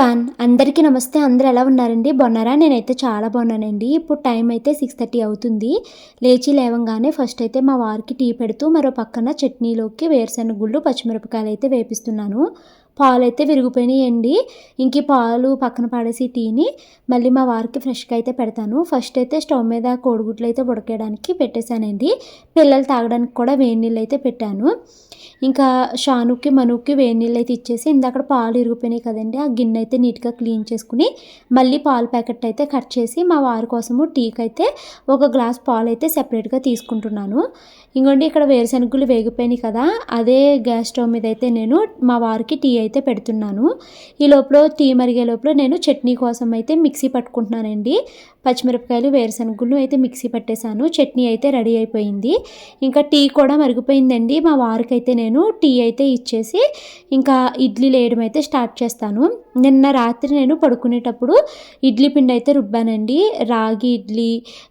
Everyone అందరికీ నమస్తే. అందరు ఎలా ఉన్నారండి? బాగున్నారా? నేనైతే చాలా బాగున్నానండి. ఇప్పుడు టైం అయితే సిక్స్ థర్టీ అవుతుంది. లేచి లేవంగానే ఫస్ట్ అయితే మా వారికి టీ పెడుతూ మరో పక్కన చట్నీలోకి వేరుశెనగ గుళ్ళు పచ్చిమిరపకాయలు అయితే వేపిస్తున్నాను. పాలు అయితే విరిగిపోయినాయండి. ఇంక పాలు పక్కన పడేసి టీని మళ్ళీ మా వారికి ఫ్రెష్గా అయితే పెడతాను. ఫస్ట్ అయితే స్టవ్ మీద కోడిగుడ్లు అయితే ఉడకేయడానికి పెట్టేశానండి. పిల్లలు తాగడానికి కూడా వేడి నీళ్ళు అయితే పెట్టాను. ఇంకా షానుకి మనుకి వేడి నీళ్ళు అయితే ఇచ్చేసి ఇందాక పాలు ఇరిగిపోయినాయి కదండి. ఆ గిన్నె అయితే నీట్గా క్లీన్ చేసుకుని మళ్ళీ పాలు ప్యాకెట్ అయితే కట్ చేసి మా వారి కోసము టీకి అయితే ఒక గ్లాస్ పాలు అయితే సెపరేట్గా తీసుకుంటున్నాను. ఇంకోండి ఇక్కడ వేరుశనగలు వేగిపోయినాయి కదా అదే గ్యాస్ స్టవ్ మీద అయితే నేను మా వారికి టీ అయితే పెడుతున్నాను. ఈ లోపల టీ మరిగే లోపల నేను చట్నీ కోసం అయితే మిక్సీ పట్టుకుంటున్నానండి. పచ్చిమిరపకాయలు వేరుశనగలు అయితే మిక్సీ పట్టేశాను. చట్నీ అయితే రెడీ అయిపోయింది. ఇంకా టీ కూడా మరిగిపోయిందండి. మా వారికి అయితే నేను నేను టీ అయితే ఇచ్చేసి ఇంకా ఇడ్లీ వేయడం అయితే స్టార్ట్ చేస్తాను. నిన్న రాత్రి నేను పడుకునేటప్పుడు ఇడ్లీ పిండి అయితే రుబ్బానండి. రాగి ఇడ్లీ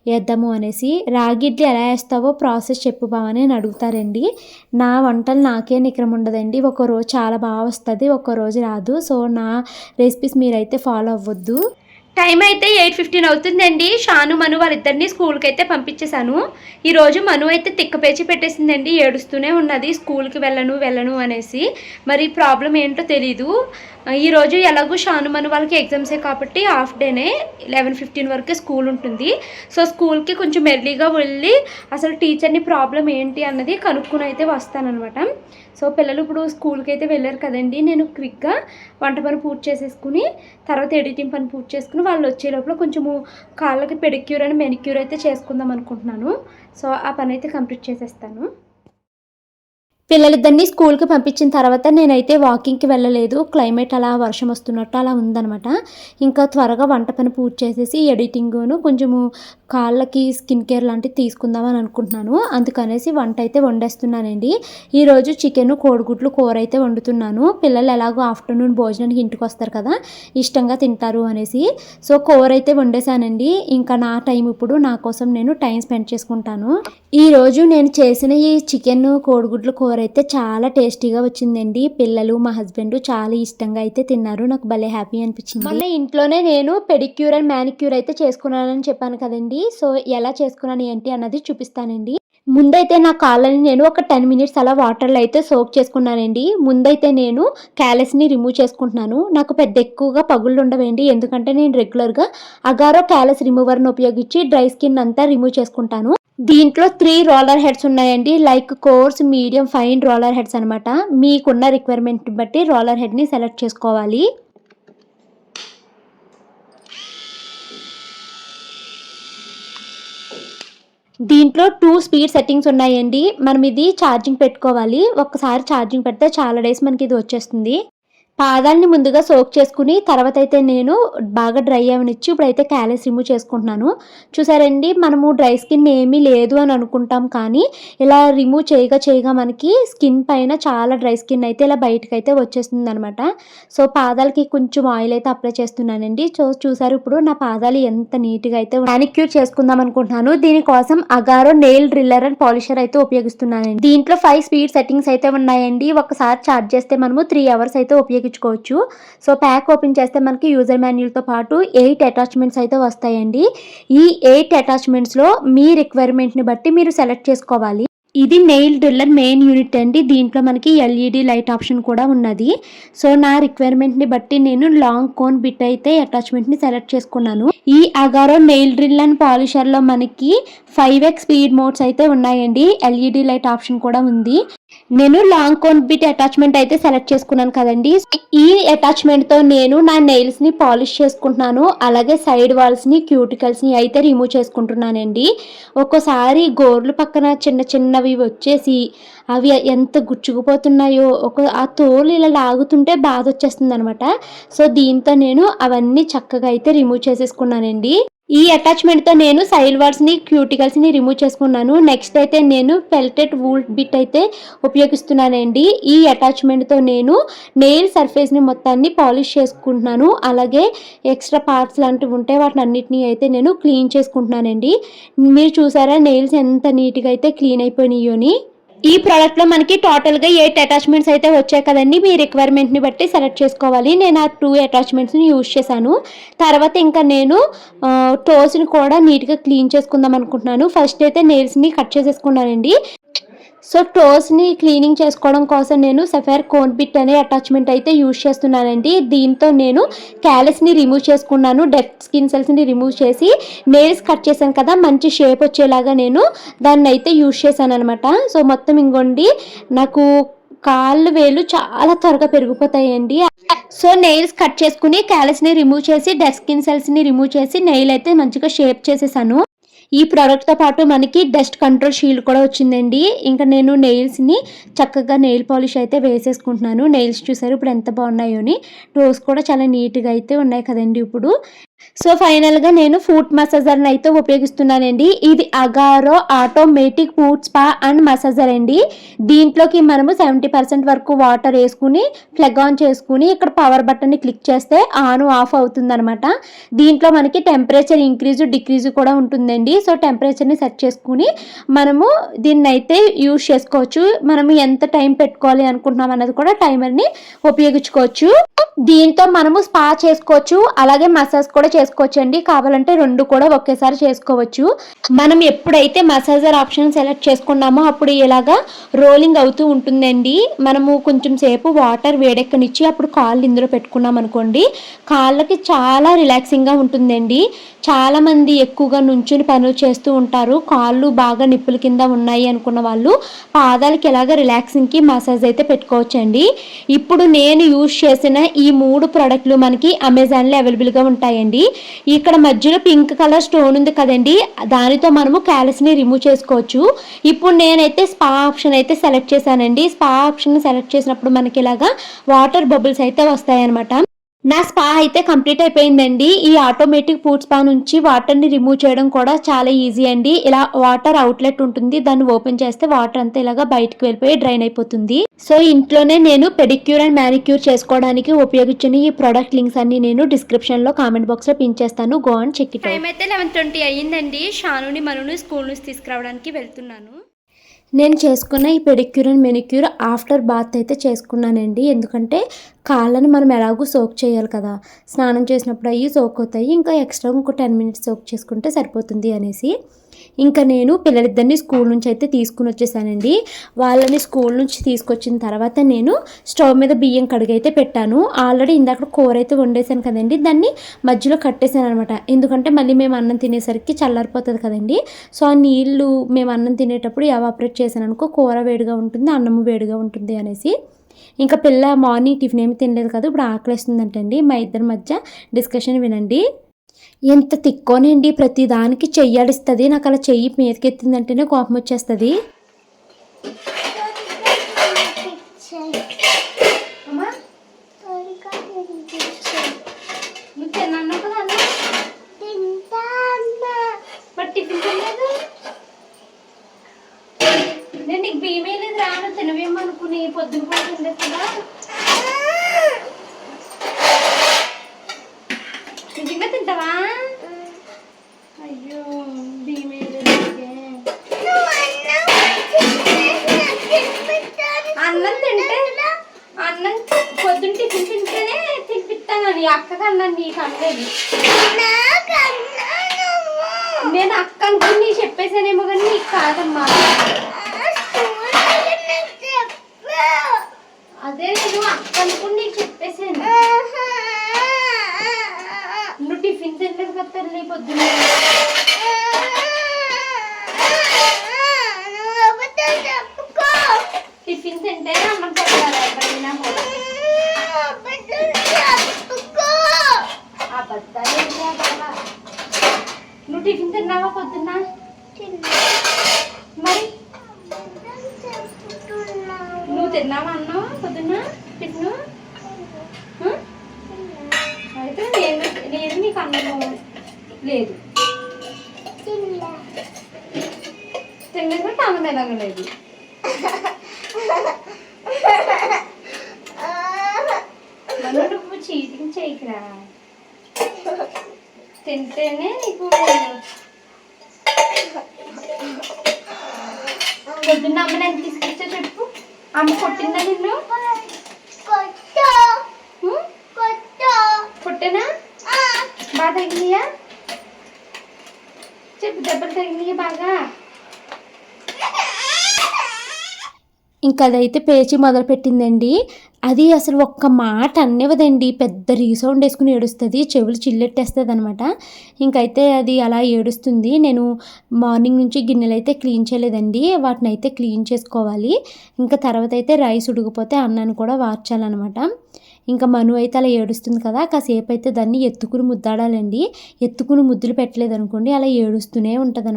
వేద్దాము అనేసి. రాగి ఇడ్లీ ఎలా వేస్తావో ప్రాసెస్ చెప్పు బావని నేను అడుగుతారండి. నా వంటలు నాకే నిక్రమ ఉండదండి. ఒక రోజు చాలా బాగా వస్తుంది ఒక రోజు రాదు. సో నా రెసిపీస్ మీరైతే ఫాలో అవ్వద్దు. టైం అయితే ఎయిట్ ఫిఫ్టీన్ అవుతుందండి. షాను మను వాళ్ళిద్దరిని స్కూల్కి అయితే పంపించేశాను ఈరోజు మను అయితే తిక్కపేచి పెట్టేసిందండి. ఏడుస్తూనే ఉన్నది. స్కూల్కి వెళ్ళను వెళ్ళను అనేసి. మరి ప్రాబ్లం ఏంటో తెలీదు. ఈరోజు ఎలాగో షాను మను వాళ్ళకి ఎగ్జామ్సే కాబట్టి హాఫ్ డేనే లెవెన్ ఫిఫ్టీన్ వరకే స్కూల్ ఉంటుంది. సో స్కూల్కి కొంచెం ఎర్లీగా వెళ్ళి అసలు టీచర్ని ప్రాబ్లం ఏంటి అన్నది కనుక్కుని అయితే వస్తానన్నమాట. సో పిల్లలు ఇప్పుడు స్కూల్కి అయితే వెళ్ళారు కదండి నేను క్విక్గా వంట పని పూర్తి చేసేసుకుని తర్వాత ఎడిటింగ్ పని పూర్తి చేసుకుని వాళ్ళు వచ్చే లోపల కొంచెము కాళ్ళకి పెడిక్యూర్ అని మెనిక్యూర్ అయితే చేసుకుందాం అనుకుంటున్నాను. సో ఆ పని అయితే కంప్లీట్ చేసేస్తాను. పిల్లలిద్దరిని స్కూల్కి పంపించిన తర్వాత నేనైతే వాకింగ్కి వెళ్ళలేదు. క్లైమేట్ అలా వర్షం వస్తున్నట్టు అలా ఉందనమాట ఇంకా త్వరగా వంట పని పూర్తి చేసేసి ఎడిటింగ్ను కొంచెము కాళ్ళకి స్కిన్ కేర్ లాంటివి తీసుకుందామని అనుకుంటున్నాను. అందుకనేసి వంట అయితే వండేస్తున్నానండి. ఈరోజు చికెన్ కోడిగుడ్లు కూర అయితే వండుతున్నాను. పిల్లలు ఎలాగో ఆఫ్టర్నూన్ భోజనానికి ఇంటికి వస్తారు కదా ఇష్టంగా తింటారు అనేసి. సో కూర అయితే వండేసానండి ఇంకా నా టైం ఇప్పుడు నా కోసం నేను టైం స్పెండ్ చేసుకుంటాను. ఈరోజు నేను చేసిన ఈ చికెన్ కోడిగుడ్లు కూర అయితే చాలా టేస్టీగా వచ్చిందండి. పిల్లలు మా హస్బెండ్ చాలా ఇష్టంగా అయితే తిన్నారు. నాకు భలే హ్యాపీ అనిపించింది. మొన్న ఇంట్లోనే నేను పెడిక్యూర్ అండ్ మ్యానిక్యూర్ అయితే చేసుకున్నానని చెప్పాను కదండి. సో ఎలా చేసుకున్నాను ఏంటి అన్నది చూపిస్తానండి. ముందైతే నా కాళ్ళని నేను ఒక టెన్ మినిట్స్ అలా వాటర్లో అయితే సోక్ చేసుకున్నానండి. ముందైతే నేను క్యాలెస్ని రిమూవ్ చేసుకుంటున్నాను. నాకు పెద్ద ఎక్కువగా పగుళ్ళు ఉండవండి. ఎందుకంటే నేను రెగ్యులర్గా అగారో క్యాలెస్ రిమూవర్ని ఉపయోగించి డ్రై స్కిన్ అంతా రిమూవ్ చేసుకుంటాను. దీంట్లో త్రీ రోలర్ హెడ్స్ ఉన్నాయండి. Like coarse medium fine roller heads అనమాట మీకున్న రిక్వైర్మెంట్ బట్టి రోలర్ హెడ్ని సెలెక్ట్ చేసుకోవాలి. దీంట్లో టూ స్పీడ్ సెట్టింగ్స్ ఉన్నాయండి. మనం ఇది ఛార్జింగ్ పెట్టుకోవాలి. ఒక్కసారి ఛార్జింగ్ పెడితే చాలా డేస్ మనకి ఇది వచ్చేస్తుంది. పాదాలని ముందుగా సోక్ చేసుకుని తర్వాత అయితే నేను బాగా డ్రై అవనిచ్చి ఇప్పుడైతే క్యాలెస్ రిమూవ్ చేసుకుంటున్నాను. చూసారండి మనము డ్రై స్కిన్ ఏమీ లేదు అని అనుకుంటాం కానీ ఇలా రిమూవ్ చేయగా చేయగా మనకి స్కిన్ పైన చాలా డ్రై స్కిన్ అయితే ఇలా బయటకు అయితే వచ్చేస్తుంది అనమాట సో పాదాలకి కొంచెం ఆయిల్ అయితే అప్లై చేస్తున్నానండి. సో చూసారు ఇప్పుడు నా పాదాలు ఎంత నీట్గా అయితే మ్యానిక్యూర్ చేసుకుందాం అనుకుంటున్నాను. దీనికోసం Agaro nail driller and polisher అయితే ఉపయోగిస్తున్నానండి. దీంట్లో ఫైవ్ స్పీడ్ సెట్టింగ్స్ అయితే ఉన్నాయండి. ఒకసారి ఛార్జ్ చేస్తే మనము త్రీ అవర్స్ అయితే ఉపయోగించుకోవచ్చు సో ప్యాక్ ఓపెన్ చేస్తే మనకి యూజర్ మాన్యువల్తో పాటు ఎయిట్ అటాచ్మెంట్స్ అయితే వస్తాయండి. ఈ ఎయిట్ అటాచ్మెంట్స్లో మీ రిక్వైర్మెంట్ని బట్టి మీరు సెలెక్ట్ చేసుకోవాలి. ఇది నెయిల్ డ్రిల్లర్ మెయిన్ యూనిట్ అండి. దీంట్లో మనకి ఎల్ఈడి లైట్ ఆప్షన్ కూడా ఉన్నది. సో నా రిక్వైర్మెంట్ని బట్టి నేను లాంగ్ కోన్ బిట్ అయితే అటాచ్మెంట్ని సెలెక్ట్ చేసుకున్నాను. ఈ అగారో నెయిల్ డ్రిల్ అండ్ పాలిషర్లో మనకి ఫైవ్ ఎక్స్ స్పీడ్ మోడ్స్ అయితే ఉన్నాయండి. ఎల్ఈడి లైట్ ఆప్షన్ కూడా ఉంది. నేను లాంగ్ కోన్ బిట్ అటాచ్మెంట్ అయితే సెలెక్ట్ చేసుకున్నాను కదండి. ఈ అటాచ్మెంట్తో నేను నా నెయిల్స్ని పాలిష్ చేసుకుంటున్నాను. అలాగే సైడ్ వాల్స్ని క్యూటికల్స్ని అయితే రిమూవ్ చేసుకుంటున్నానండి. ఒక్కోసారి గోర్లు పక్కన చిన్న చిన్నవి వచ్చేసి అవి ఎంత గుచ్చుకుపోతున్నాయో ఒక ఆ తోలు ఇలా లాగుతుంటే బాధ వచ్చేస్తుంది అనమాట సో దీంతో నేను అవన్నీ చక్కగా అయితే రిమూవ్ చేసేసుకున్నానండి. ఈ అటాచ్మెంట్తో నేను సైల్ వార్డ్స్ని క్యూటికల్స్ని రిమూవ్ చేసుకున్నాను. నెక్స్ట్ అయితే నేను పెల్టెడ్ వూల్ బిట్ అయితే ఉపయోగిస్తున్నానండి. ఈ అటాచ్మెంట్తో నేను నెయిల్ సర్ఫేస్ని మొత్తాన్ని పాలిష్ చేసుకుంటున్నాను. అలాగే ఎక్స్ట్రా పార్ట్స్ లాంటివి ఉంటే వాటిని అన్నిటినీ అయితే నేను క్లీన్ చేసుకుంటున్నానండి. మీరు చూసారా నెయిల్స్ ఎంత నీట్గా అయితే క్లీన్ అయిపోయినాయోని. ఈ ప్రోడక్ట్లో మనకి టోటల్గా ఎయిట్ అటాచ్మెంట్స్ అయితే వచ్చాయి కదండి. మీ రిక్వైర్మెంట్ని బట్టి సెలెక్ట్ చేసుకోవాలి. నేను ఆ టూ అటాచ్మెంట్స్ని యూజ్ చేశాను. తర్వాత ఇంకా నేను టోస్ని కూడా నీట్గా క్లీన్ చేసుకుందాం అనుకుంటున్నాను. ఫస్ట్ అయితే నెయిల్స్ని కట్ చేసేసుకున్నానండి. సో టోస్ని క్లీనింగ్ చేసుకోవడం కోసం నేను సఫైర్ కోన్ బిట్ అనే అటాచ్మెంట్ అయితే యూజ్ చేస్తున్నానండి. దీంతో నేను క్యాలెస్ని రిమూవ్ చేసుకున్నాను. డెడ్ స్కిన్ సెల్స్ని రిమూవ్ చేసి నెయిల్స్ కట్ చేశాను కదా మంచి షేప్ వచ్చేలాగా నేను దాన్ని అయితే యూజ్ చేశాను అనమాట సో మొత్తం ఇంకోండి నాకు కాళ్ళు వేలు చాలా త్వరగా పెరిగిపోతాయండి. సో నెయిల్స్ కట్ చేసుకుని క్యాలెస్ని రిమూవ్ చేసి డెడ్ స్కిన్ సెల్స్ని రిమూవ్ చేసి నెయిల్ అయితే మంచిగా షేప్ చేసేసాను. ఈ ప్రోడక్ట్తో పాటు మనకి డస్ట్ కంట్రోల్ షీల్డ్ కూడా వచ్చిందండి. ఇంకా నేను నెయిల్స్ని చక్కగా నెయిల్ పాలిష్ అయితే వేసేసుకుంటున్నాను. నెయిల్స్ చూసారు ఇప్పుడు ఎంత బాగున్నాయో అని. టోస్ కూడా చాలా నీట్గా అయితే ఉన్నాయి కదండి ఇప్పుడు. సో ఫైనల్గా నేను ఫుట్ మసాజర్ని అయితే ఉపయోగిస్తున్నానండి. ఇది Agaro automatic foot spa and massager అండి. దీంట్లోకి మనము సెవెంటీ పర్సెంట్ వరకు వాటర్ వేసుకుని ప్లగ్ ఆన్ చేసుకుని ఇక్కడ పవర్ బటన్ని క్లిక్ చేస్తే ఆన్ ఆఫ్ అవుతుంది అనమాట దీంట్లో మనకి టెంపరేచర్ ఇంక్రీజు డిక్రీజు కూడా ఉంటుందండి. సో టెంపరేచర్ని సెట్ చేసుకుని మనము దీన్ని అయితే యూజ్ చేసుకోవచ్చు. మనము ఎంత టైం పెట్టుకోవాలి అనుకుంటున్నాం అన్నది కూడా టైమర్ని ఉపయోగించుకోవచ్చు. దీంతో మనము స్పా చేసుకోవచ్చు. అలాగే మసాజ్ కూడా చేసుకోవచ్చు అండి కావాలంటే రెండు కూడా ఒకేసారి చేసుకోవచ్చు. మనం ఎప్పుడైతే మసాజర్ ఆప్షన్ సెలెక్ట్ చేసుకున్నామో అప్పుడు ఇలాగా రోలింగ్ అవుతూ ఉంటుందండి. మనము కొంచెం సేపు వాటర్ వేడెక్కనిచ్చి అప్పుడు కాళ్ళు ఇందులో పెట్టుకున్నాం అనుకోండి. కాళ్ళకి చాలా రిలాక్సింగ్గా ఉంటుందండి. చాలామంది ఎక్కువగా నుంచుని పనులు చేస్తూ ఉంటారు. కాళ్ళు బాగా నిప్పుల కింద ఉన్నాయి అనుకున్న వాళ్ళు పాదాలకి ఎలాగ రిలాక్సింగ్కి మసాజ్ అయితే పెట్టుకోవచ్చండి. ఇప్పుడు నేను యూజ్ చేసిన ఈ మూడు ప్రోడక్ట్లు మనకి అమెజాన్లో అవైలబుల్గా ఉంటాయండి. ఇక్కడ మధ్యలో పింక్ కలర్ స్టోన్ ఉంది కదండి. దానితో మనము క్యాలస్ని రిమూవ్ చేసుకోవచ్చు. ఇప్పుడు నేనైతే స్పా ఆప్షన్ అయితే సెలెక్ట్ చేశానండి. స్పా ఆప్షన్ సెలెక్ట్ చేసినప్పుడు మనకి ఇలాగా వాటర్ బబుల్స్ అయితే వస్తాయన్నమాట. నా స్పా అయితే కంప్లీట్ అయిపోయిందండి. ఈ ఆటోమేటిక్ ఫుడ్ స్పా నుంచి వాటర్ని రిమూవ్ చేయడం కూడా చాలా ఈజీ అండి. ఇలా వాటర్ అవుట్లెట్ ఉంటుంది. దాన్ని ఓపెన్ చేస్తే వాటర్ అంతా ఇలాగా బయటకు వెళ్ళిపోయి డ్రైన్ అయిపోతుంది. సో ఇంట్లోనే నేను పెడిక్యూర్ అండ్ మ్యానిక్యూర్ చేసుకోవడానికి ఉపయోగించిన ఈ ప్రోడక్ట్ లింక్స్ అన్ని నేను డిస్క్రిప్షన్లో కామెంట్ బాక్స్లో పిన్ చేస్తాను. Go and check it time అయితే లెవెన్ ట్వంటీ అయ్యిందండి. షానుని మనుని స్కూల్ నుంచి తీసుకురావడానికి వెళ్తున్నాను. నేను చేసుకున్న ఈ pedicure and manicure after bath అయితే చేసుకున్నానండి. ఎందుకంటే కాళ్ళని మనం ఎలాగూ సోక్ చేయాలి కదా. స్నానం చేసినప్పుడు అవి సోక్ అవుతాయి. ఇంకా ఎక్స్ట్రా ఇంకో టెన్ మినిట్స్ సోక్ చేసుకుంటే సరిపోతుంది అనేసి. ఇంకా నేను పిల్లలిద్దరిని స్కూల్ నుంచి అయితే తీసుకుని వచ్చేసానండి. వాళ్ళని స్కూల్ నుంచి తీసుకొచ్చిన తర్వాత నేను స్టవ్ మీద బియ్యం కడిగైతే పెట్టాను. ఆల్రెడీ ఇందాక కూర అయితే వండేసాను కదండి. దాన్ని మధ్యలో కట్టేశాను అనమాట ఎందుకంటే మళ్ళీ మేము అన్నం తినేసరికి చల్లారిపోతుంది కదండి. సో ఆ నీళ్ళు మేము అన్నం తినేటప్పుడు ఎవాపరేట్ చేశాను అనుకో కూర వేడిగా ఉంటుంది అన్నము వేడిగా ఉంటుంది అనేసి. ఇంకా పిల్ల మార్నింగ్ టిఫిన్ ఏమి తినలేదు కదా ఇప్పుడు ఆకలిస్తుందంటండి. మా ఇద్దరి మధ్య డిస్కషన్ వినండి. ఎంత తిక్కోనండి ప్రతి దానికి చెయ్యాడిస్తుంది. నాకు అలా చెయ్యి మీదకెత్తిందంటేనే కోపం వచ్చేస్తుంది నేను నీకు లేదు రాను పొద్దున తినలేదు కదా. నిజంగా తింటావా? అన్నం పొద్దున్న టిఫిన్ తింటేనే తినిపిస్తాను నీ అక్కకి అన్నాను నీకు అనలేదు? నేను అక్క అనుకుని నీ చెప్పేసానేమో కానీ నీకు కాదమ్మా. అదే నేను అక్క అనుకుని నీకు చెప్పేసాను నువ్వు టిఫిన్ తినలేదు కదా తల్లి పొద్దున్న టిఫిన్ తింటే అన్నం పెట్టాలి ఎక్కడైనా కూడా అబద్ధాలు ఏంటి అబ్బా? నువ్వు టిఫిన్ తిన్నావా పొద్దున్న మరి నువ్వు తిన్నావా అన్నం పొద్దున్న టిఫిన్ అయితే నేను నేను నీకు అన్నము లేదు తినలేదు కాబట్టి అన్నం తినగలేదు నన్ను నువ్వు చీటింగ్ చేయకురా తింటేనే నీకు పొద్దున్న అమ్మని ఎంత తీసుకొచ్చా చెప్పు అమ్మ కొట్టిందా నిన్ను? కొట్టేనా? బాగా తగిలియా చెప్పు దెబ్బలు తగిలియా బాగా? ఇంకా అదైతే పేచి మొదలుపెట్టిందండి. అది అసలు ఒక్క మాట అన్నివ్వదండి. పెద్ద రీసౌండ్ వేసుకుని ఏడుస్తుంది చెవులు చిల్లెట్టేస్తుంది అనమాట ఇంకైతే అది అలా ఏడుస్తుంది. నేను మార్నింగ్ నుంచి గిన్నెలు అయితే క్లీన్ చేయలేదండి. వాటిని అయితే క్లీన్ చేసుకోవాలి. ఇంకా తర్వాత అయితే రైస్ ఉడికిపోతే అన్నాన్ని కూడా వార్చాలన్నమాట. ఇంకా మను అయితే అలా ఏడుస్తుంది కదా కాసేపు అయితే దాన్ని ఎత్తుకుని ముద్దాడాలండి. ఎత్తుకుని ముద్దులు పెట్టలేదు అనుకోండి అలా ఏడుస్తూనే ఉంటుంది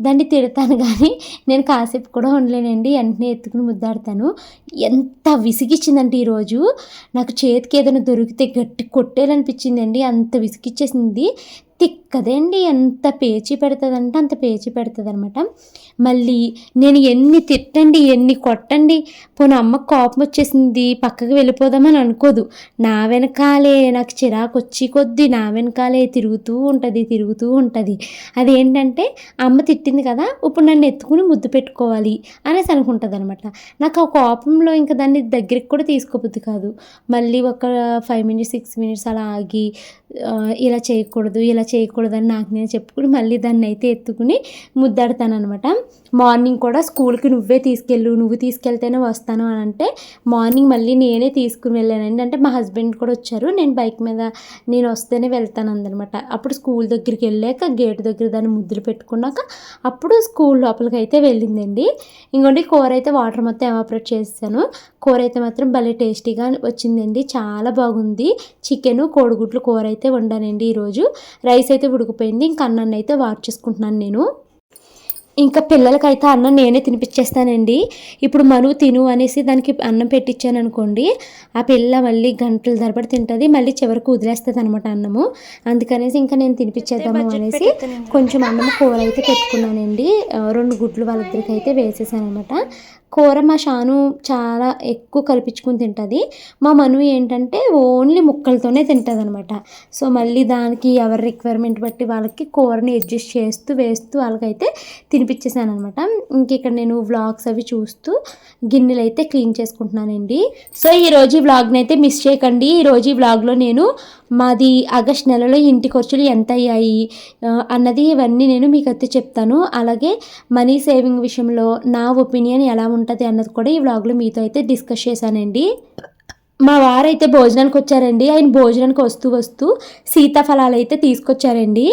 దాన్ని తిడతాను కానీ నేను కాసేపు కూడా ఉండలేనండి వెంటనే ఎత్తుకుని ముద్దాడతాను. ఎంత విసిగిచ్చిందంటే ఈరోజు నాకు చేతికి ఏదైనా దొరికితే గట్టి కొట్టేయాలనిపించిందండి అంత విసిగిచ్చేసింది. తిక్ కదండి ఎంత పేచి పెడుతుందంటే అంత పేచి పెడుతుంది అనమాట మళ్ళీ నేను ఎన్ని తిట్టండి ఎన్ని కొట్టండి పోనీ అమ్మ కోపం వచ్చేసింది పక్కకి వెళ్ళిపోదామని అనుకోదు. నా వెనకాలే నాకు చిరాకు వచ్చి కొద్దీ నా వెనకాలే తిరుగుతూ ఉంటుంది తిరుగుతూ ఉంటుంది. అదేంటంటే అమ్మ తిట్టింది కదా ఇప్పుడు నన్ను ఎత్తుకుని ముద్దు పెట్టుకోవాలి అనేసి అనుకుంటుంది అనమాట నాకు ఆ కోపంలో ఇంకా దాన్ని దగ్గరికి కూడా తీసుకోబుద్ది కాదు. మళ్ళీ ఒక ఫైవ్ మినిట్స్ సిక్స్ మినిట్స్ అలా ఆగి ఇలా చేయకూడదు ఇలా చేయకూడదు అని నాకు నేను చెప్పుకుని మళ్ళీ దాన్ని అయితే ఎత్తుకుని ముద్దాడతానమాట మార్నింగ్ కూడా స్కూల్కి నువ్వే తీసుకెళ్ళు నువ్వు తీసుకెళ్తేనే వస్తాను అని అంటే మార్నింగ్ మళ్ళీ నేనే తీసుకుని వెళ్ళానండి అంటే మా హస్బెండ్ కూడా వచ్చారు నేను బైక్ మీద నేను వస్తేనే వెళ్తాను అందనమాట అప్పుడు స్కూల్ దగ్గరికి వెళ్ళాక గేట్ దగ్గర దాన్ని ముద్దులు పెట్టుకున్నాక అప్పుడు స్కూల్ లోపలికి అయితే వెళ్ళిందండి. ఇంకోటి కూర అయితే వాటర్ మొత్తం ఎవాపరేట్ చేశాను. కూర అయితే మాత్రం భలే టేస్టీగా వచ్చిందండి. చాలా బాగుంది. చికెన్ కోడిగుడ్లు కూర అయితే వండానండి ఈరోజు. రైస్ అయితే ఉడికిపోయింది. ఇంకా అన్నాన్ని అయితే వార్చేసుకుంటున్నాను నేను. ఇంకా పిల్లలకైతే అన్నం నేనే తినిపించేస్తానండి ఇప్పుడు మను తిను అనేసి దానికి అన్నం పెట్టించాను అనుకోండి ఆ పిల్ల మళ్ళీ గంటల తరబడి తింటుంది మళ్ళీ చివరికి వదిలేస్తుంది అనమాట అన్నము. అందుకనేసి ఇంకా నేను తినిపించేద్దాము అనేసి కొంచెం అన్నం కూర అయితే పెట్టుకున్నానండి. రెండు గుడ్లు వాళ్ళిద్దరికి అయితే వేసేసాను అనమాట కూర మా షాను చాలా ఎక్కువ కలిపించుకుని తింటుంది. మా మను ఏంటంటే ఓన్లీ ముక్కలతోనే తింటుంది అనమాట సో మళ్ళీ దానికి ఎవరి రిక్వైర్మెంట్ బట్టి వాళ్ళకి కూరని అడ్జస్ట్ చేస్తూ వేస్తూ వాళ్ళకైతే తినిపించేసాను అనమాట ఇంక ఇక్కడ నేను వ్లాగ్స్ అవి చూస్తూ గిన్నెలు అయితే క్లీన్ చేసుకుంటున్నానండి. సో ఈ రోజు ఈ వ్లాగ్ని అయితే మిస్ చేయకండి. ఈ రోజు ఈ వ్లాగ్లో నేను మాది ఆగస్ట్ నెలలో ఇంటి ఖర్చులు ఎంత అయ్యాయి అన్నది ఇవన్నీ నేను మీకు అయితే చెప్తాను. అలాగే మనీ సేవింగ్ విషయంలో నా ఒపీనియన్ ఎలా ఉంటుంది అన్నది కూడా ఈ వ్లాగ్లో మీతో అయితే డిస్కస్ చేశానండి. మా వారైతే భోజనానికి వచ్చారండి. ఆయన భోజనానికి వస్తూ వస్తూ సీతాఫలాలు అయితే తీసుకొచ్చారండి.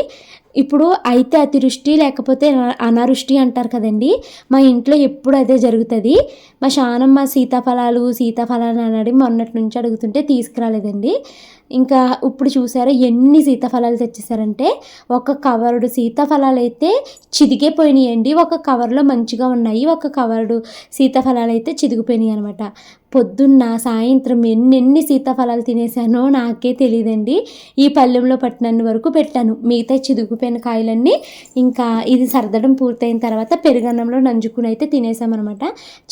ఇప్పుడు అయితే అతివృష్టి లేకపోతే అనారుష్టి అనావృష్టి అంటారు కదండి. మా ఇంట్లో ఎప్పుడు అదే జరుగుతుంది. మా శానమ్మ సీతాఫలాలు సీతాఫలాలు అని మొన్నటి నుంచి అడుగుతుంటే తీసుకురాలేదండి. ఇంకా ఇప్పుడు చూసారా ఎన్ని సీతాఫలాలు తెచ్చేసారంటే ఒక కవరుడు సీతాఫలాలు అయితే చిదిగిపోయినాయండి ఒక కవర్లో మంచిగా ఉన్నాయి. ఒక కవరుడు సీతాఫలాలు అయితే చిదిగిపోయినాయి అనమాట పొద్దున్న సాయంత్రం ఎన్నెన్ని సీతాఫలాలు తినేసానో నాకే తెలియదండి. ఈ పళ్ళెంలో పట్టినన్ని వరకు పెట్టాను. మిగతా చిదుగుపోయిన కాయలన్నీ ఇంకా ఇది సర్దడం పూర్తయిన తర్వాత పెరుగన్నంలో నంజుకుని అయితే తినేసామన్నమాట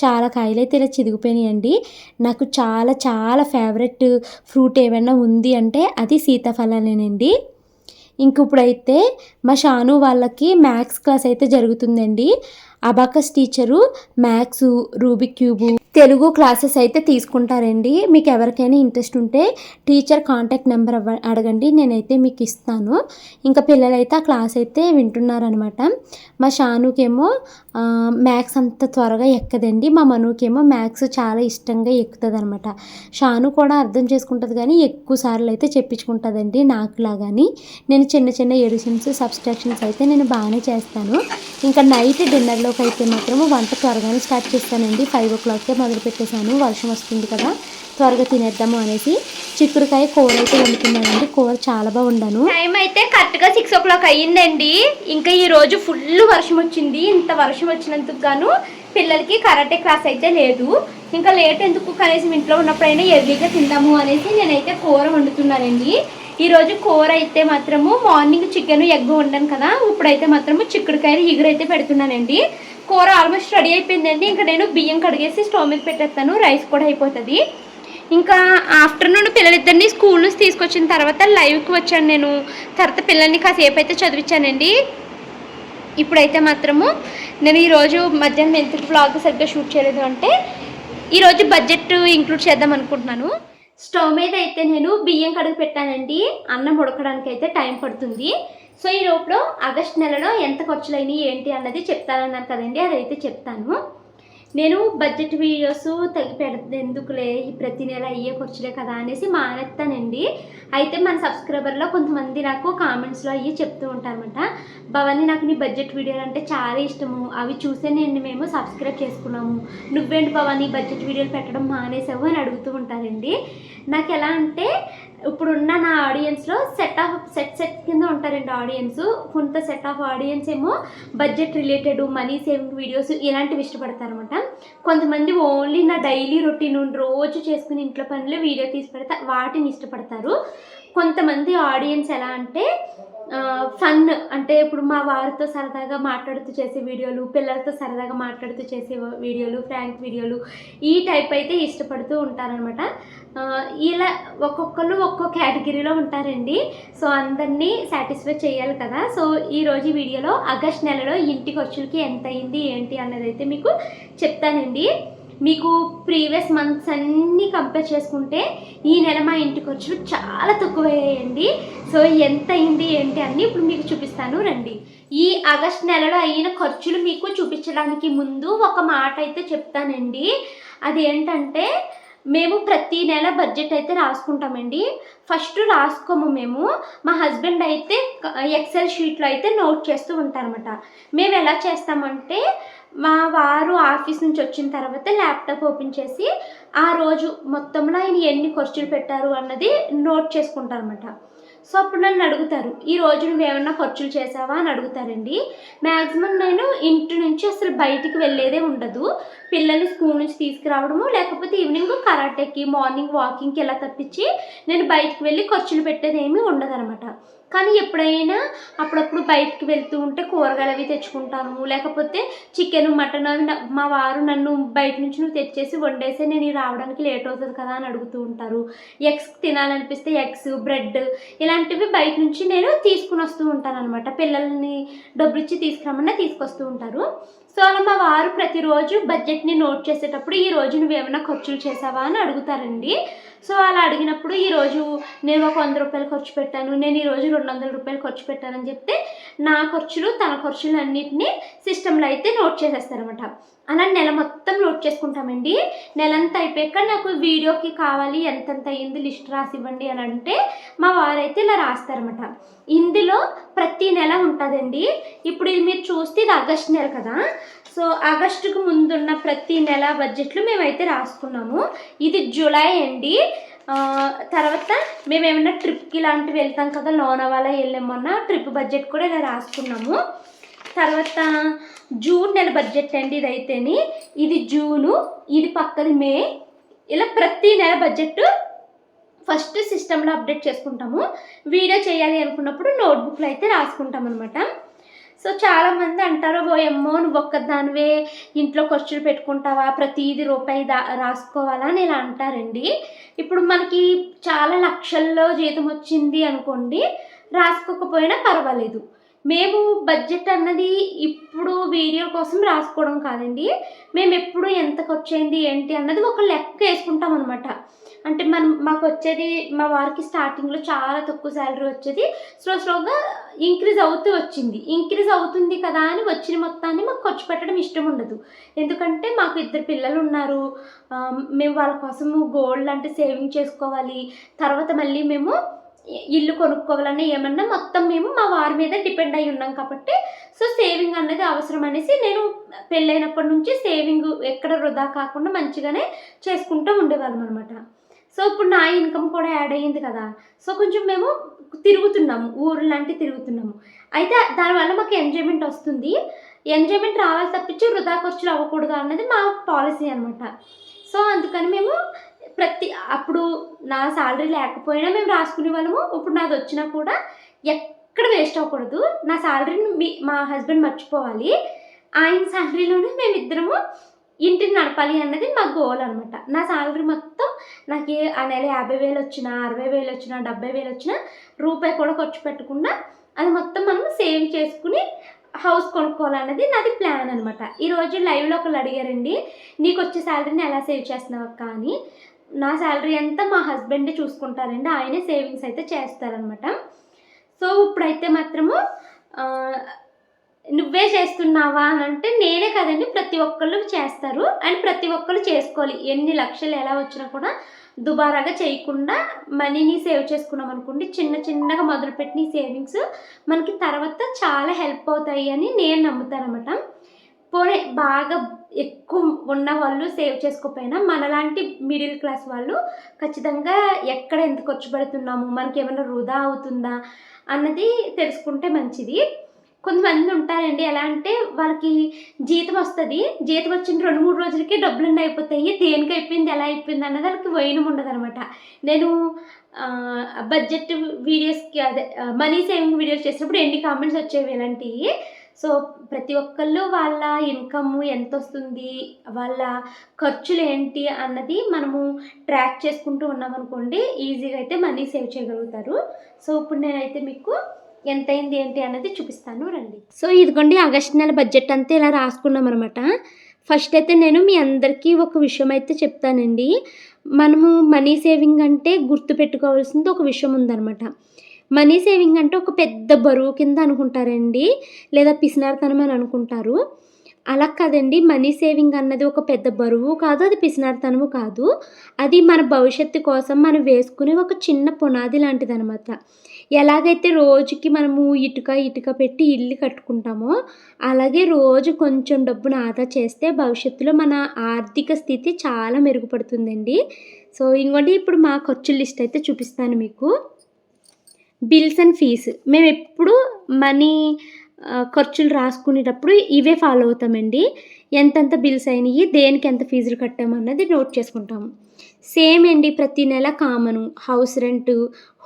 చాలా కాయలు అయితే ఇలా చిదిగిపోయినాయండి. నాకు చాలా చాలా ఫేవరెట్ ఫ్రూట్ ఏమైనా ఉంది అంటే అది సీతాఫలాలేనండి ఇంక ఇప్పుడైతే మా షాను వాళ్ళకి మ్యాథ్స్ క్లాస్ అయితే జరుగుతుందండి. Abacus teacher maths Rubik cube Telugu classes అయితే తీసుకుంటారండి. మీకు ఎవరికైనా ఇంట్రెస్ట్ ఉంటే టీచర్ కాంటాక్ట్ నెంబర్ అవ్వ అడగండి. నేనైతే మీకు ఇస్తాను. ఇంకా పిల్లలైతే ఆ క్లాస్ అయితే వింటున్నారనమాట. మా షానుకేమో మ్యాథ్స్ అంత త్వరగా ఎక్కదండి. మా మనుకేమో మ్యాథ్స్ చాలా ఇష్టంగా ఎక్కుతుంది అనమాట షాను కూడా అర్థం చేసుకుంటుంది కానీ ఎక్కువ సార్లు అయితే చెప్పించుకుంటుందండి నాకు లాగాని నేను చిన్న చిన్న ఎడిషన్స్ సబ్స్ట్రాక్షన్స్ అయితే నేను బాగానే చేస్తాను. ఇంకా నైట్ డిన్నర్లోకి అయితే మాత్రం వంట త్వరగానే స్టార్ట్ చేస్తానండి. ఫైవ్ ఓ క్లాక్కే మొదలుపెట్టేశాను. వర్షం వస్తుంది కదా త్వరగా తినేద్దాము అనేసి. చిక్కుడుకాయ కూర అయితే వండుకున్నానండి కూర చాలా బాగా వండాను టైం అయితే కరెక్ట్గా సిక్స్ ఓ క్లాక్ అయ్యిందండి. ఇంకా ఈ రోజు ఫుల్ వర్షం వచ్చింది. ఇంత వర్షం వచ్చినందుకు గాను పిల్లలకి కరాటే క్లాస్ అయితే లేదు. ఇంకా లేట్ ఎందుకు? కనీసం ఇంట్లో ఉన్నప్పుడైనా ఎర్లీగా తిందాము అనేసి నేనైతే కూర వండుతున్నానండి. ఈరోజు కూర అయితే మాత్రము మార్నింగ్ చికెన్ ఎగ్ వండాను కదా. ఇప్పుడైతే మాత్రము చిక్కుడుకాయలు ఎగురైతే పెడుతున్నానండి. కూర ఆల్మోస్ట్ రెడీ అయిపోయిందండి. ఇంకా నేను బియ్యం కడిగేసి స్టవ్ మీద పెట్టేస్తాను. రైస్ కూడా అయిపోతుంది. ఇంకా ఆఫ్టర్నూన్ పిల్లలిద్దరిని స్కూల్ నుంచి తీసుకొచ్చిన తర్వాత లైవ్కి వచ్చాను నేను. తర్వాత పిల్లల్ని కాసేపు అయితే చదివించానండి. ఇప్పుడైతే మాత్రము నేను ఈరోజు మధ్యాహ్నం ఎంత బ్లాగ్ సరిగ్గా షూట్ చేయలేదు అంటే ఈరోజు బడ్జెట్ ఇంక్లూడ్ చేద్దాం అనుకుంటున్నాను. స్టవ్ మీద అయితే నేను బియ్యం కడుగు పెట్టానండి. అన్నం ఉడకడానికి అయితే టైం పడుతుంది. సో ఈ లోపులో ఆగస్ట్ నెలలో ఎంత ఖర్చులైనవి ఏంటి అన్నది చెప్తానన్నాను కదండి అదైతే చెప్తాను. నేను బడ్జెట్ వీడియోస్ తగ్గి ఎందుకులే ప్రతి నెల అయ్యే ఖర్చులే కదా అనేసి మానేస్తానండి అయితే మన సబ్స్క్రైబర్లో కొంతమంది నాకు కామెంట్స్లో అయ్యి చెప్తూ ఉంటారన్నమాట. భవాని నాకు నీ బడ్జెట్ వీడియోలు అంటే చాలా ఇష్టము. అవి చూసే నేను మేము సబ్స్క్రైబ్ చేసుకున్నాము. నువ్వేంటి భవాని బడ్జెట్ వీడియోలు పెట్టడం మానేసావు అని అడుగుతూ ఉంటారండి. నాకు ఎలా అంటే ఇప్పుడున్న నా ఆడియన్స్లో సెట్ ఆఫ్ సెట్ సెట్ కింద ఉంటారండి ఆడియన్స్ కొంత సెట్ ఆఫ్ ఆడియన్స్ ఏమో budget related money saving videos ఇలాంటివి ఇష్టపడతారనమాట కొంతమంది ఓన్లీ నా డైలీ రొటీన్ రోజు చేసుకుని ఇంట్లో పనులు వీడియో తీసి పెడతా వాటిని ఇష్టపడతారు. కొంతమంది ఆడియన్స్ ఎలా అంటే ఫన్ అంటే ఇప్పుడు మా వారితో సరదాగా మాట్లాడుతూ చేసే వీడియోలు పిల్లలతో సరదాగా మాట్లాడుతూ చేసే వీడియోలు ఫ్రాంక్ వీడియోలు ఈ టైప్ అయితే ఇష్టపడుతూ ఉంటారనమాట ఇలా ఒక్కొక్కరు ఒక్కో కేటగిరీలో ఉంటారండి. సో అందరినీ సాటిస్ఫై చేయాలి కదా. సో ఈరోజు వీడియోలో ఆగస్ట్ నెలలో ఇంటి ఖర్చులకి ఎంత అయింది ఏంటి అన్నది అయితే మీకు చెప్తానండి. మీకు ప్రీవియస్ మంత్స్ అన్నీ కంపేర్ చేసుకుంటే ఈ నెల మా ఇంటి ఖర్చులు చాలా తక్కువయ్యాయండి. సో ఎంత అయింది ఏంటి అని ఇప్పుడు మీకు చూపిస్తాను రండి. ఈ ఆగస్ట్ నెలలో అయిన ఖర్చులు మీకు చూపించడానికి ముందు ఒక మాట అయితే చెప్తానండి. అది ఏంటంటే మేము ప్రతి నెల బడ్జెట్ అయితే రాసుకుంటామండి. ఫస్ట్ రాసుకోము మేము. మా హస్బెండ్ అయితే ఎక్సెల్ షీట్లో అయితే నోట్ చేస్తూ ఉంటారన్నమాట. మేము ఎలా చేస్తామంటే మా వారు ఆఫీస్ నుంచి వచ్చిన తర్వాత ల్యాప్టాప్ ఓపెన్ చేసి ఆ రోజు మొత్తంలో ఆయన ఎన్ని ఖర్చులు పెట్టారు అన్నది నోట్ చేసుకుంటారన్నమాట. సో అప్పుడు నన్ను అడుగుతారు ఈ రోజు నువ్వు ఏమన్నా ఖర్చులు చేసావా? అని అడుగుతారండి. మ్యాక్సిమం నేను ఇంటి నుంచి అసలు బయటికి వెళ్ళేదే ఉండదు. పిల్లల్ని స్కూల్ నుంచి తీసుకురావడము లేకపోతే ఈవినింగ్ కరాటేకి మార్నింగ్ వాకింగ్కి ఇలా తప్పించి నేను బయటికి వెళ్ళి ఖర్చులు పెట్టేది ఏమీ ఉండదన్నమాట కానీ ఎప్పుడైనా అప్పుడప్పుడు బయటికి వెళ్తూ ఉంటే కూరగాయలు అవి తెచ్చుకుంటాను. లేకపోతే చికెన్ మటన్ అవి మా వారు నన్ను బయట నుంచి నువ్వు తెచ్చేసి వండేసి నేను రావడానికి లేట్ అవుతుంది కదా అని అడుగుతూ ఉంటారు. ఎగ్స్ తినాలనిపిస్తే ఎగ్స్ బ్రెడ్ ఇలాంటివి బయట నుంచి నేను తీసుకుని వస్తూ ఉంటాను అనమాట పిల్లల్ని డబ్బులు ఇచ్చి తీసుకురమ్మన్నా తీసుకొస్తూ ఉంటారు. సో అలా మా వారు ప్రతిరోజు బడ్జెట్ని నోట్ చేసేటప్పుడు ఈ రోజు నువ్వు ఏమైనా ఖర్చులు చేసావా అని అడుగుతారండి. సో అలా అడిగినప్పుడు ఈరోజు నేను ఒక వంద రూపాయలు ఖర్చు పెట్టాను నేను ఈరోజు రెండు వందల రూపాయలు ఖర్చు పెట్టానని చెప్తే నా ఖర్చులు తన ఖర్చులు అన్నిటినీ సిస్టంలో అయితే నోట్ చేసేస్తారనమాట అలా నెల మొత్తం నోట్ చేసుకుంటామండి. నెలంతా అయిపోయాక నాకు వీడియోకి కావాలి ఎంతెంత అయ్యింది లిస్ట్ రాసి ఇవ్వండి అని అంటే మా వారైతే ఇలా రాస్తారనమాట ఇందులో ప్రతి నెల ఉంటుందండి. ఇప్పుడు ఇది మీరు చూస్తే ఇది ఆగస్ట్ నెల కదా. సో ఆగస్టుకు ముందున్న ప్రతి నెల బడ్జెట్లు మేమైతే రాసుకున్నాము ఇది జూలై అండి. తర్వాత మేము ఏమైనా ట్రిప్కి ఇలాంటివి వెళ్తాం కదా లోనవాలా వెళ్ళామన్నా ట్రిప్ బడ్జెట్ కూడా ఇలా రాసుకున్నాము తర్వాత జూన్ నెల బడ్జెట్ అండి ఇదైతేని. ఇది జూను ఇది పక్కది మే. ఇలా ప్రతి నెల బడ్జెట్ ఫస్ట్ సిస్టంలో అప్డేట్ చేసుకుంటాము. వీడియో చేయాలి అనుకున్నప్పుడు నోట్బుక్లో అయితే రాసుకుంటాం అనమాట సో చాలామంది అంటారు ఓయమ్మో నువ్వు ఒక్కదానివే ఇంట్లో ఖర్చులు పెట్టుకుంటావా? ప్రతిది రూపాయి దా రాసుకోవాలా? అని ఇలా అంటారండి. ఇప్పుడు మనకి చాలా లక్షల్లో జీతం వచ్చింది అనుకోండి రాసుకోకపోయినా పర్వాలేదు. మేము బడ్జెట్ అన్నది ఇప్పుడు వీడియో కోసం రాసుకోవడం కాదండి. మేము ఎప్పుడు ఎంత ఖర్చు అయింది ఏంటి అన్నది ఒక లెక్క వేసుకుంటాం అనమాట అంటే మనం మాకు వచ్చేది మా వారికి స్టార్టింగ్లో చాలా తక్కువ శాలరీ వచ్చేది. స్లో స్లోగా ఇంక్రీజ్ అవుతూ వచ్చింది. ఇంక్రీజ్ అవుతుంది కదా అని వచ్చిన మొత్తాన్ని మాకు ఖర్చు పెట్టడం ఇష్టం ఉండదు. ఎందుకంటే మాకు ఇద్దరు పిల్లలు ఉన్నారు. మేము వాళ్ళ కోసం గోల్డ్ అంటే సేవింగ్ చేసుకోవాలి. తర్వాత మళ్ళీ మేము ఇల్లు కొనుక్కోవాలన్నా ఏమన్నా మొత్తం మేము మా వారి మీద డిపెండ్ అయి ఉన్నాం కాబట్టి సో సేవింగ్ అనేది అవసరం అనేసి నేను పెళ్ళైనప్పటి నుంచి సేవింగ్ ఎక్కడ వృధా కాకుండా మంచిగానే చేసుకుంటూ ఉండేవాళ్ళం అనమాట సో ఇప్పుడు నా ఇన్కమ్ కూడా యాడ్ అయ్యింది కదా సో కొంచెం మేము తిరుగుతున్నాము ఊరు లాంటి తిరుగుతున్నాము. అయితే దానివల్ల మాకు ఎంజాయ్మెంట్ వస్తుంది. ఎంజాయ్మెంట్ రావాలి తప్పించి వృధా ఖర్చులు అవ్వకూడదు అన్నది మా పాలసీ అనమాట సో అందుకని మేము ప్రతి అప్పుడు నా శాలరీ లేకపోయినా మేము రాసుకునే వాళ్ళము. ఇప్పుడు నాది వచ్చినా కూడా ఎక్కడ వేస్ట్ అవ్వకూడదు. నా శాలరీని మీ మా హస్బెండ్ మర్చిపోవాలి. ఆయన శాలరీలోనే మేమిద్దరము ఇంటిని నడపాలి అన్నది మా గోల్ అనమాట నా శాలరీ మొత్తం నాకు ఏ- ఆ నెల యాభై వేలు వచ్చినా అరవై వేలు వచ్చినా డెబ్బై వేలు వచ్చినా రూపాయి కూడా ఖర్చు పెట్టకుండా అది మొత్తం మనం సేవ్ చేసుకుని హౌస్ కొనుక్కోవాలన్నది నాది ప్లాన్ అనమాట ఈరోజు లైవ్లో ఒకళ్ళు అడిగారండి నీకు వచ్చే శాలరీని ఎలా సేవ్ చేస్తున్నావు అక్క? అని. నా శాలరీ అంతా మా హస్బెండ్ చూసుకుంటారండి. ఆయనే సేవింగ్స్ అయితే చేస్తారనమాట సో ఇప్పుడైతే మాత్రము నువ్వే చేస్తున్నావా అని అంటే నేనే కదండి ప్రతి ఒక్కళ్ళు చేస్తారు. అండ్ ప్రతి ఒక్కళ్ళు చేసుకోవాలి. ఎన్ని లక్షలు ఎలా వచ్చినా కూడా దుబారాగా చేయకుండా మనీని సేవ్ చేసుకున్నాం అనుకోండి చిన్న చిన్నగా మొదలుపెట్టిన సేవింగ్స్ మనకి తర్వాత చాలా హెల్ప్ అవుతాయి అని నేను నమ్ముతాను అనమాట పోనీ బాగా ఎక్కువ ఉన్న వాళ్ళు సేవ్ చేసుకోకపోయినా మనలాంటి మిడిల్ క్లాస్ వాళ్ళు ఖచ్చితంగా ఎక్కడ ఎంత ఖర్చు పెడుతున్నాము మనకి ఏమైనా వృధా అవుతుందా అన్నది తెలుసుకుంటే మంచిది. కొంతమంది ఉంటారండి ఎలా అంటే వాళ్ళకి జీతం వస్తుంది. జీతం వచ్చిన రెండు మూడు రోజులకి డబ్బులన్నీ అయిపోతాయి. దేనికి అయిపోయింది ఎలా అయిపోయింది అన్నది వాళ్ళకి వైనం ఉండదు అనమాట నేను బడ్జెట్ వీడియోస్కి అదే మనీ సేవింగ్ వీడియోస్ చేసినప్పుడు ఎన్ని కామెంట్స్ వచ్చేవి ఇలాంటివి. సో ప్రతి ఒక్కళ్ళు వాళ్ళ ఇన్కమ్ ఎంత వస్తుంది వాళ్ళ ఖర్చులు ఏంటి అన్నది మనము ట్రాక్ చేసుకుంటూ ఉన్నామనుకోండి ఈజీగా అయితే మనీ సేవ్ చేయగలుగుతారు. సో ఇప్పుడు నేనైతే మీకు ఎంత అయింది ఏంటి అన్నది చూపిస్తాను రండి. సో ఇదిగోండి ఆగస్ట్ నెల బడ్జెట్ అంతా ఇలా రాసుకున్నాం అనమాట ఫస్ట్ అయితే నేను మీ అందరికీ ఒక విషయం అయితే చెప్తానండి. మనము మనీ సేవింగ్ అంటే గుర్తు పెట్టుకోవాల్సింది ఒక విషయం ఉందన్నమాట. మనీ సేవింగ్ అంటే ఒక పెద్ద బరువు కింద అనుకుంటారండి లేదా పిసినారితనం అని అనుకుంటారు. అలా కాదండి మనీ సేవింగ్ అన్నది ఒక పెద్ద బరువు కాదు అది పిసినారితనము కాదు. అది మన భవిష్యత్తు కోసం మనం వేసుకునే ఒక చిన్న పునాది లాంటిది అనమాట ఎలాగైతే రోజుకి మనము ఇటుక ఇటుక పెట్టి ఇల్లు కట్టుకుంటామో అలాగే రోజు కొంచెం డబ్బును ఆదా చేస్తే భవిష్యత్తులో మన ఆర్థిక స్థితి చాలా మెరుగుపడుతుందండి. సో ఇంకోటి ఇప్పుడు మా ఖర్చుల లిస్ట్ అయితే చూపిస్తాను మీకు. బిల్స్ అండ్ ఫీజు మేము ఎప్పుడు మనీ ఖర్చులు రాసుకునేటప్పుడు ఇవే ఫాలో అవుతామండి. ఎంతెంత బిల్స్ అయినాయి దేనికి ఎంత ఫీజులు కట్టామన్నది నోట్ చేసుకుంటాము. సేమ్ అండి ప్రతి నెల common. House rent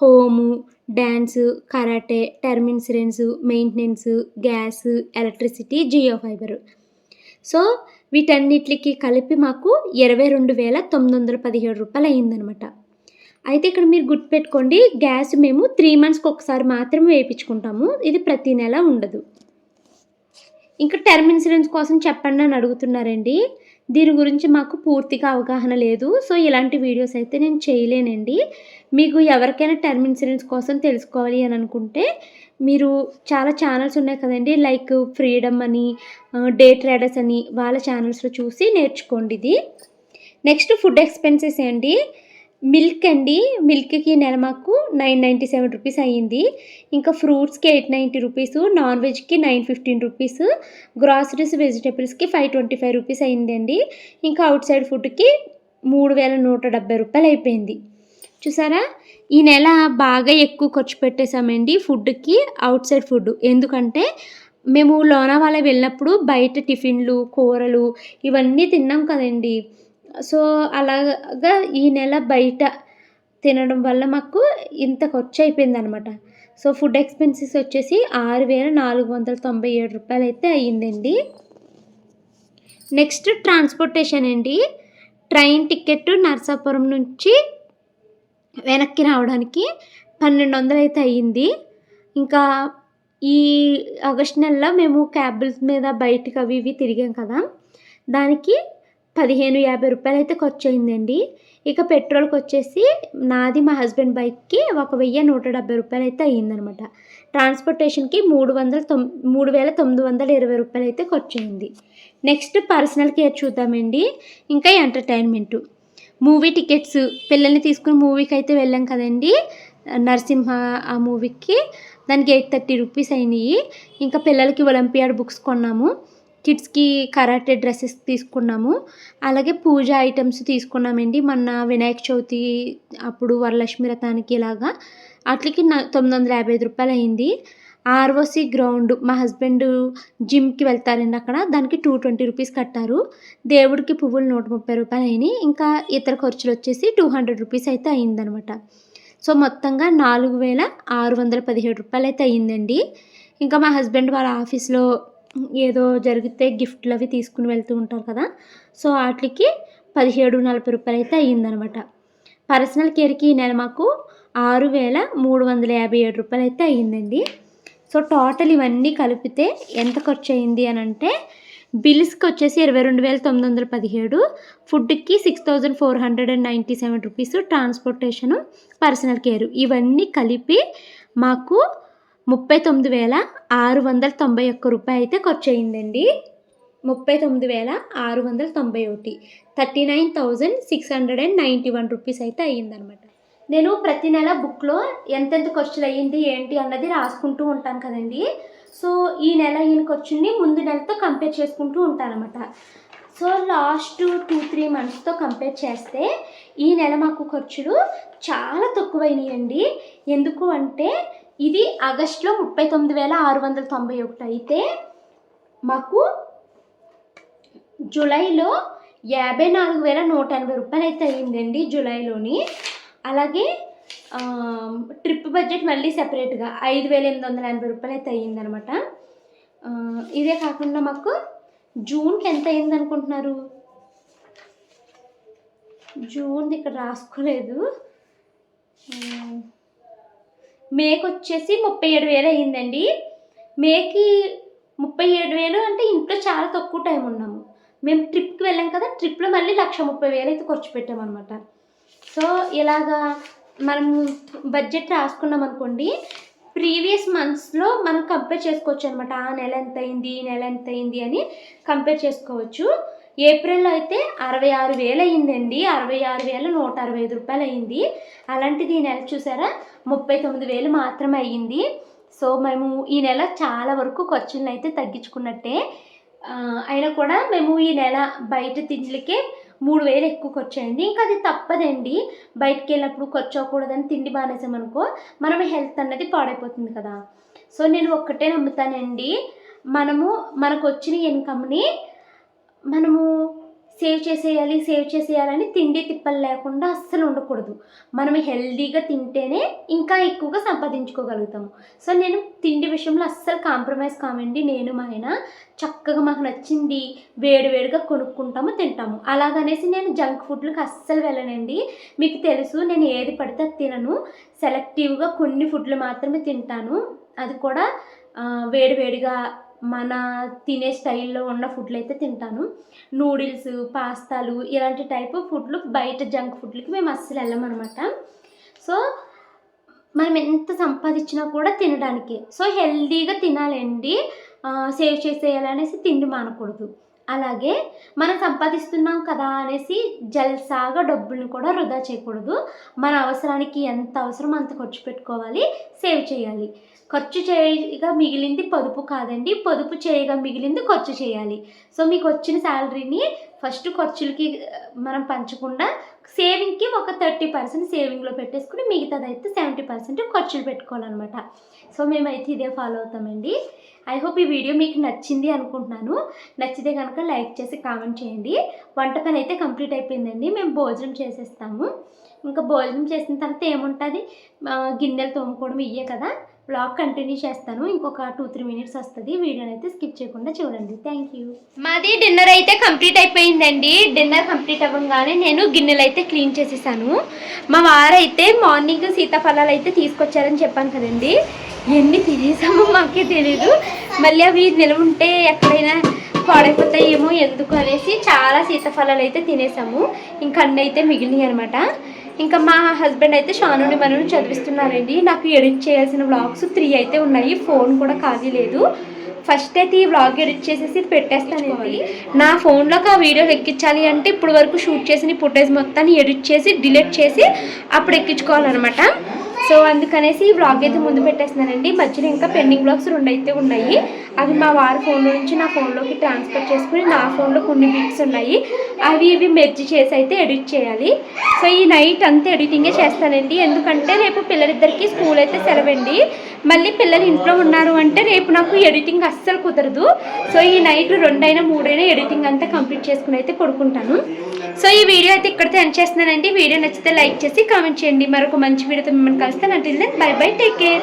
home dance karate term insurance maintenance gas electricity Jio fibre. So వీటన్నిటికి కలిపి మాకు ఇరవై రెండు వేల తొమ్మిది వందల పదిహేడు రూపాయలు అయిందనమాట. అయితే ఇక్కడ మీరు గుర్తుపెట్టుకోండి గ్యాస్ మేము త్రీ మంత్స్కి ఒకసారి మాత్రమే వేయించుకుంటాము. ఇది ప్రతి నెల ఉండదు. ఇంకా టర్మ్ ఇన్సూరెన్స్ కోసం చెప్పండి అని అడుగుతున్నారండి. దీని గురించి మాకు పూర్తిగా అవగాహన లేదు. సో ఇలాంటి వీడియోస్ అయితే నేను చేయలేనండి. మీకు ఎవరికైనా టర్మ్ ఇన్సూరెన్స్ కోసం తెలుసుకోవాలి అని అనుకుంటే మీరు చాలా ఛానల్స్ ఉన్నాయి కదండి. లైక్ ఫ్రీడమ్ అని డే ట్రేడర్స్ అని వాళ్ళ ఛానల్స్లో చూసి నేర్చుకోండి ఇది. నెక్స్ట్ ఫుడ్ ఎక్స్పెన్సెస్ అండి మిల్క్ అండి. మిల్క్కి నెల మాకు నైన్ నైంటీ సెవెన్ రూపీస్ అయ్యింది. ఇంకా ఫ్రూట్స్కి ఎయిట్ నైంటీ రూపీస్ నాన్ వెజ్కి నైన్ ఫిఫ్టీన్ రూపీస్ గ్రాసరీస్ వెజిటేబుల్స్కి ఫైవ్ ట్వంటీ ఫైవ్ రూపీస్ అయిందండి ఇంకా అవుట్ సైడ్ ఫుడ్కి మూడు వేల నూట డెబ్బై రూపాయలు అయిపోయింది. చూసారా? ఈ నెల బాగా ఎక్కువ ఖర్చు పెట్టేశామండి ఫుడ్కి అవుట్ సైడ్ ఫుడ్. ఎందుకంటే మేము లోనావాలా వెళ్ళినప్పుడు బయట టిఫిన్లు కూరలు ఇవన్నీ తిన్నాం కదండి. సో అలాగా ఈ నెల బయట తినడం వల్ల మాకు ఇంత ఖర్చు అయిపోయింది అనమాట సో ఫుడ్ ఎక్స్పెన్సెస్ వచ్చేసి ఆరు వేల నాలుగు వందల తొంభై ఏడు రూపాయలు అయితే అయ్యిందండి. నెక్స్ట్ ట్రాన్స్పోర్టేషన్ అండి. ట్రైన్ టికెట్ నర్సాపురం నుంచి వెనక్కి రావడానికి పన్నెండు వందలు అయితే అయ్యింది. ఇంకా ఈ ఆగస్ట్ నెలలో మేము క్యాబుల మీద బయటకు అవి ఇవి తిరిగాం కదా. దానికి పదిహేను యాభై రూపాయలు అయితే ఖర్చు అయిందండి ఇక పెట్రోల్కి వచ్చేసి నాది మా హస్బెండ్ బైక్కి ఒక వెయ్యి నూట డెబ్బై రూపాయలు అయితే అయ్యిందనమాట. ట్రాన్స్పోర్టేషన్కి మూడు వందల తొమ్ మూడు వేల తొమ్మిది వందల ఇరవై రూపాయలు అయితే ఖర్చు అయింది నెక్స్ట్ పర్సనల్ కేర్ చూద్దామండి. ఇంకా ఎంటర్టైన్మెంట్. మూవీ టికెట్స్ పిల్లల్ని తీసుకుని మూవీకి అయితే వెళ్ళాం కదండి. నరసింహ ఆ మూవీకి. దానికి ఎయిట్ థర్టీ రూపీస్ అయినాయి. ఇంకా పిల్లలకి ఒలింపియాడ్ బుక్స్ కొన్నాము. కిడ్స్కి కరాటే డ్రెస్సెస్ తీసుకున్నాము. అలాగే పూజ ఐటమ్స్ తీసుకున్నామండి. మొన్న వినాయక చవితి అప్పుడు వరలక్ష్మి రథానికి ఇలాగా. వాటికి నా తొమ్మిది వందల యాభై ఐదు రూపాయలు అయింది. ఆర్ఓసి గ్రౌండ్ మా హస్బెండ్ జిమ్కి వెళ్తారండి అక్కడ. దానికి టూ ట్వంటీ రూపీస్ కట్టారు. దేవుడికి పువ్వులు నూట ముప్పై రూపాయలు అయినాయి. ఇంకా ఇతర ఖర్చులు వచ్చేసి టూ హండ్రెడ్ రూపీస్ అయితే అయిందనమాట. సో మొత్తంగా నాలుగు వేల ఆరు వందల పదిహేడు రూపాయలు అయితే అయ్యిందండి ఇంకా మా హస్బెండ్ వాళ్ళ ఆఫీస్లో ఏదో జరిగితే గిఫ్ట్లు అవి తీసుకుని వెళ్తూ ఉంటారు కదా. సో వాటికి పదిహేడు నలభై రూపాయలు అయితే అయ్యిందనమాట. పర్సనల్ కేర్కి ఈ నెల మాకు ఆరు వేల మూడు వందల యాభై ఏడు రూపాయలు అయితే అయ్యిందండి. సో టోటల్ ఇవన్నీ కలిపితే ఎంత ఖర్చు అయింది అని అంటే బిల్స్కి వచ్చేసి ఇరవై రెండు వేల తొమ్మిది వందల పదిహేడు ఫుడ్కి six thousand four hundred and ninety seven rupees transportation personal care. ఇవన్నీ కలిపి మాకు ముప్పై తొమ్మిది వేల ఆరు వందల తొంభై ఒక్క రూపాయి అయితే ఖర్చు అయిందండి ముప్పై తొమ్మిది వేల ఆరు వందల తొంభై ఒకటి thirty nine thousand six hundred and ninety one rupees అయితే అయ్యిందనమాట నేను ప్రతి నెల బుక్లో ఎంతెంత ఖర్చులు అయ్యింది ఏంటి అన్నది రాసుకుంటూ ఉంటాను కదండి. సో ఈ నెల ఈయన ఖర్చుని ముందు నెలతో కంపేర్ చేసుకుంటూ ఉంటాను అనమాట సో లాస్ట్ టూ త్రీ మంత్స్తో కంపేర్ చేస్తే ఈ నెల మాకు ఖర్చులు చాలా తక్కువైనాయండి. ఎందుకు అంటే ఇది ఆగస్టులో ముప్పై తొమ్మిది వేల ఆరు వందల తొంభై ఒకటి. అయితే మాకు జూలైలో యాభై నాలుగు వేల నూట ఎనభై రూపాయలు అయితే అయ్యిందండి జూలైలోని. అలాగే ట్రిప్ బడ్జెట్ మళ్ళీ సెపరేట్గా ఐదు వేల ఎనిమిది వందల ఎనభై రూపాయలు అయితే అయ్యిందనమాట. ఇదే కాకుండా మాకు జూన్కి ఎంత అయింది అనుకుంటున్నారు? జూన్ ఇక్కడ రాసుకోలేదు. మేకి వచ్చేసి ముప్పై ఏడు వేలు అయ్యిందండి. మేకి ముప్పై ఏడు వేలు అంటే ఇంట్లో చాలా తక్కువ టైం ఉన్నాము. మేము ట్రిప్కి వెళ్ళాం కదా ట్రిప్లో మళ్ళీ లక్ష ముప్పై వేలు అయితే ఖర్చు పెట్టామన్నమాట. సో ఇలాగా మనం బడ్జెట్ రాసుకున్నాం అనుకోండి ప్రీవియస్ మంత్స్లో మనం కంపేర్ చేసుకోవచ్చు అనమాట ఆ నెల ఎంత అయింది ఈ నెల ఎంత అయింది అని కంపేర్ చేసుకోవచ్చు. ఏప్రిల్లో అయితే అరవై ఆరు వేలు అయ్యిందండి అరవై ఆరు వేల నూట అరవై ఐదు రూపాయలు అయ్యింది అలాంటిది ఈ నెల చూసారా? ముప్పై తొమ్మిది వేలు మాత్రమే అయ్యింది. సో మేము ఈ నెల చాలా వరకు ఖర్చులను అయితే తగ్గించుకున్నట్టే అయినా కూడా మేము ఈ నెల బయట తిండ్లకే మూడు వేలు ఎక్కువ ఖర్చు అయింది ఇంకా అది తప్పదండి. బయటికి వెళ్ళినప్పుడు ఖర్చు అవ్వకూడదని తిండి బానేసామనుకో మనం హెల్త్ అన్నది పాడైపోతుంది కదా. సో నేను ఒక్కటే నమ్ముతానండి. మనము మనకు వచ్చిన ఇన్కమ్ని మనము సేవ్ చేసేయాలి సేవ్ చేసేయాలని తిండి తిప్పలు లేకుండా అస్సలు ఉండకూడదు. మనం హెల్దీగా తింటేనే ఇంకా ఎక్కువగా సంపాదించుకోగలుగుతాము. సో నేను తిండి విషయంలో అస్సలు కాంప్రమైజ్ కామండి. నేను మా ఆయన చక్కగా మాకు నచ్చింది వేడివేడిగా కొనుక్కుంటాము తింటాము. అలాగనేసి నేను జంక్ ఫుడ్లకు అస్సలు వెళ్ళనండి. మీకు తెలుసు నేను ఏది పడితే అది తినను. సెలెక్టివ్గా కొన్ని ఫుడ్లు మాత్రమే తింటాను. అది కూడా వేడివేడిగా మన తినే స్టైల్లో ఉన్న ఫుడ్లు అయితే తింటాను. నూడిల్స్ పాస్తాలు ఇలాంటి టైప్ ఫుడ్లు బయట జంక్ ఫుడ్లకి మేము అస్సలు వెళ్ళమన్నమాట సో మనం ఎంత సంపాదించినా కూడా తినడానికి. సో హెల్దీగా తినాలండి. సేవ్ చేసేయాలనేసి తిండి మానకూడదు. అలాగే మనం సంపాదిస్తున్నాం కదా అనేసి జల్సాగా డబ్బుల్ని కూడా వృధా చేయకూడదు. మన అవసరానికి ఎంత అవసరం అంత ఖర్చు పెట్టుకోవాలి సేవ్ చేయాలి. ఖర్చు చేయగా మిగిలింది పొదుపు కాదండి. పొదుపు చేయగా మిగిలింది ఖర్చు చేయాలి. సో మీకు వచ్చిన శాలరీని ఫస్ట్ ఖర్చులకి మనం పంచకుండా సేవింగ్కి ఒక థర్టీ పర్సెంట్ సేవింగ్లో పెట్టేసుకుని మిగతాదైతే సెవెంటీ పర్సెంట్ ఖర్చులు పెట్టుకోవాలన్నమాట. సో మేమైతే ఇదే ఫాలో అవుతామండి. ఐ హోప్ ఈ వీడియో మీకు నచ్చింది అనుకుంటున్నాను. నచ్చితే కనుక లైక్ చేసి కామెంట్ చేయండి. వంట పని అయితే కంప్లీట్ అయిపోయిందండి. మేము భోజనం చేసేస్తాము. ఇంకా భోజనం చేసిన తర్వాత ఏముంటుంది? గిన్నెలు తోముకోవడం ఇయ్యే కదా. బ్లాగ్ కంటిన్యూ చేస్తాను. ఇంకొక టూ త్రీ మినిట్స్ వస్తుంది. వీడియోని అయితే స్కిప్ చేయకుండా చూడండి. Thank you. మాది డిన్నర్ అయితే కంప్లీట్ అయిపోయిందండి. డిన్నర్ కంప్లీట్ అవ్వగానే నేను గిన్నెలు అయితే క్లీన్ చేసేసాను. మా వారైతే మార్నింగ్ సీతాఫలాలు అయితే తీసుకొచ్చారని చెప్పాను కదండి. ఎన్ని తినేసామో మాకే తెలీదు. మళ్ళీ అవి నిల్వ ఉంటే ఎక్కడైనా పాడైపోతాయేమో ఎందుకు అనేసి చాలా సీతాఫలాలు అయితే తినేసాము. ఇంకా అన్నీ అయితే మిగిలినాయి అనమాట ఇంకా మా హస్బెండ్ అయితే షానుని మనం చదివిస్తున్నారండి. నాకు ఎడిట్ చేయాల్సిన వ్లాగ్స్ త్రీ అయితే ఉన్నాయి. ఫోన్ కూడా ఖాళీ లేదు. ఫస్ట్ అయితే ఈ వ్లాగ్ ఎడిట్ చేసేసి పెట్టేస్తానండి. నా ఫోన్లోకి ఆ వీడియోలు ఎక్కించాలి అంటే ఇప్పుడు వరకు షూట్ చేసిన ఫుటేజ్ మొత్తాన్ని ఎడిట్ చేసి డిలీట్ చేసి అప్పుడు ఎక్కించుకోవాలన్నమాట. సో అందుకనేసి ఈ వ్లాగ్ అయితే ముందు పెట్టేస్తున్నానండి. మధ్యలో ఇంకా పెండింగ్ బ్లాగ్స్ రెండు అయితే ఉన్నాయి. అవి మా వారి ఫోన్లో నుంచి నా ఫోన్లోకి ట్రాన్స్ఫర్ చేసుకుని నా ఫోన్లో కొన్ని బిట్స్ ఉన్నాయి. అవి ఇవి మెర్జ్ చేసి అయితే ఎడిట్ చేయాలి. సో ఈ నైట్ అంతా ఎడిటింగే చేస్తానండి. ఎందుకంటే రేపు పిల్లలిద్దరికి స్కూల్ అయితే సెలవండి. మళ్ళీ పిల్లలు ఇంట్లో ఉన్నారు అంటే రేపు నాకు ఎడిటింగ్ అస్సలు కుదరదు. సో ఈ నైట్ రెండైనా మూడైనా ఎడిటింగ్ అంతా కంప్లీట్ చేసుకుని అయితే పడుకుంటాను. సో ఈ వీడియో అయితే ఇక్కడితో ఎండ్ చేస్తున్నానండి. వీడియో నచ్చితే లైక్ చేసి కామెంట్ చేయండి. మరొక మంచి వీడియోతో మిమ్మల్ని కలుస్తాను అంటే బై బై టేక్ కేర్